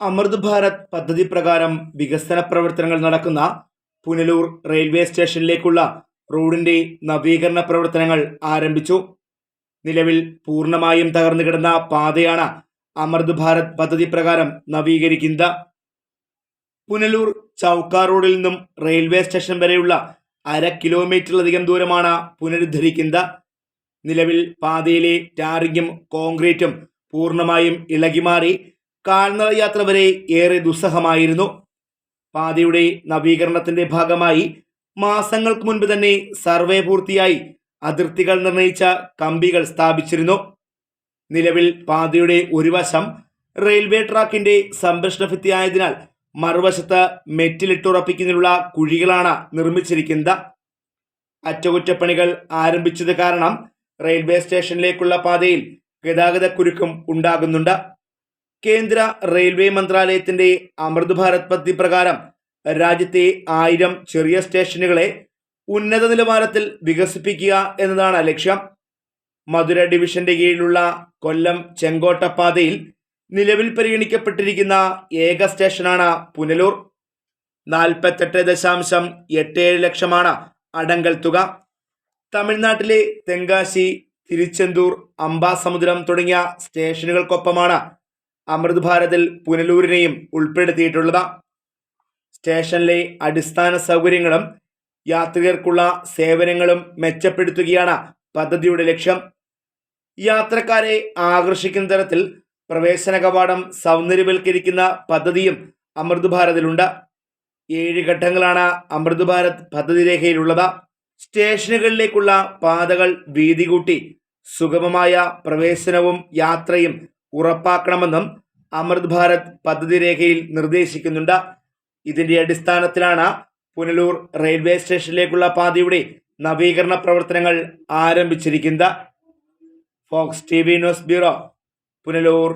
അമൃത് ഭാരത് പദ്ധതി പ്രകാരം വികസന പ്രവർത്തനങ്ങൾ നടക്കുന്ന പുനലൂർ റെയിൽവേ സ്റ്റേഷനിലേക്കുള്ള റോഡിന്റെ നവീകരണ പ്രവർത്തനങ്ങൾ ആരംഭിച്ചു. നിലവിൽ പൂർണമായും തകർന്നു കിടന്ന പാതയാണ് അമൃത് ഭാരത് പദ്ധതി പ്രകാരം നവീകരിക്കുന്നത്. പുനലൂർ ചൗക്ക റോഡിൽ നിന്നും റെയിൽവേ സ്റ്റേഷൻ വരെയുള്ള അര കിലോമീറ്ററിലധികം ദൂരമാണ് പുനരുദ്ധരിക്കുന്നത്. നിലവിൽ പാതയിലെ ടാറിങ്ങും കോൺക്രീറ്റും പൂർണമായും ഇളകിമാറി. കാൽനട യാത്ര വരെ ഏറെ ദുസ്സഹമായിരുന്നു. പാതയുടെ നവീകരണത്തിന്റെ ഭാഗമായി മാസങ്ങൾക്ക് മുൻപ് തന്നെ സർവേ പൂർത്തിയായി അതിർത്തികൾ നിർണയിച്ച കമ്പികൾ സ്ഥാപിച്ചിരുന്നു. നിലവിൽ പാതയുടെ ഒരു വശം റെയിൽവേ ട്രാക്കിന്റെ സംരക്ഷണ ഭിത്തിയായതിനാൽ മറുവശത്ത് മെറ്റിലിട്ടുറപ്പിക്കുന്നതിനുള്ള കുഴികളാണ് നിർമ്മിച്ചിരിക്കുന്നത്. അറ്റകുറ്റപ്പണികൾ ആരംഭിച്ചത് കാരണം റെയിൽവേ സ്റ്റേഷനിലേക്കുള്ള പാതയിൽ ഗതാഗതക്കുരുക്കും ഉണ്ടാകുന്നുണ്ട്. കേന്ദ്ര റെയിൽവേ മന്ത്രാലയത്തിന്റെ അമൃത് ഭാരത് പദ്ധതി പ്രകാരം രാജ്യത്തെ ആയിരം ചെറിയ സ്റ്റേഷനുകളെ ഉന്നത നിലവാരത്തിൽ വികസിപ്പിക്കുക എന്നതാണ് ലക്ഷ്യം. മധുര ഡിവിഷന്റെ കീഴിലുള്ള കൊല്ലം ചെങ്കോട്ട പാതയിൽ നിലവിൽ പരിഗണിക്കപ്പെട്ടിരിക്കുന്ന ഏക സ്റ്റേഷനാണ് പുനലൂർ. നാൽപ്പത്തെട്ട് ദശാംശം എട്ട് ഏഴ് ലക്ഷമാണ് അടങ്കൽ തുക. തമിഴ്നാട്ടിലെ തെങ്കാശി തിരുച്ചെന്തൂർ അംബാസമുദ്രം തുടങ്ങിയ സ്റ്റേഷനുകൾക്കൊപ്പമാണ് അമൃത് ഭാരതിൽ പുനലൂരിനെയും ഉൾപ്പെടുത്തിയിട്ടുള്ളത്. സ്റ്റേഷനിലെ അടിസ്ഥാന സൗകര്യങ്ങളും യാത്രികർക്കുള്ള സേവനങ്ങളും മെച്ചപ്പെടുത്തുകയാണ് പദ്ധതിയുടെ ലക്ഷ്യം. യാത്രക്കാരെ ആകർഷിക്കുന്ന തരത്തിൽ പ്രവേശന കവാടം സൗന്ദര്യവൽക്കരിക്കുന്ന പദ്ധതിയും അമൃത് ഭാരതിലുണ്ട് ഏഴ് ഘട്ടങ്ങളാണ് അമൃത് ഭാരത് പദ്ധതി രേഖയിലുള്ളത്. സ്റ്റേഷനുകളിലേക്കുള്ള പാതകൾ വീതി കൂട്ടി സുഗമമായ പ്രവേശനവും യാത്രയും ഉറപ്പാക്കണമെന്നും അമൃത് ഭാരത് പദ്ധതി രേഖയിൽ നിർദ്ദേശിക്കുന്നുണ്ട്. ഇതിന്റെ അടിസ്ഥാനത്തിലാണ് പുനലൂർ റെയിൽവേ സ്റ്റേഷനിലേക്കുള്ള പാതയുടെ നവീകരണ പ്രവർത്തനങ്ങൾ ആരംഭിച്ചിരിക്കുന്നത്. Fox T V news bureau Punalur.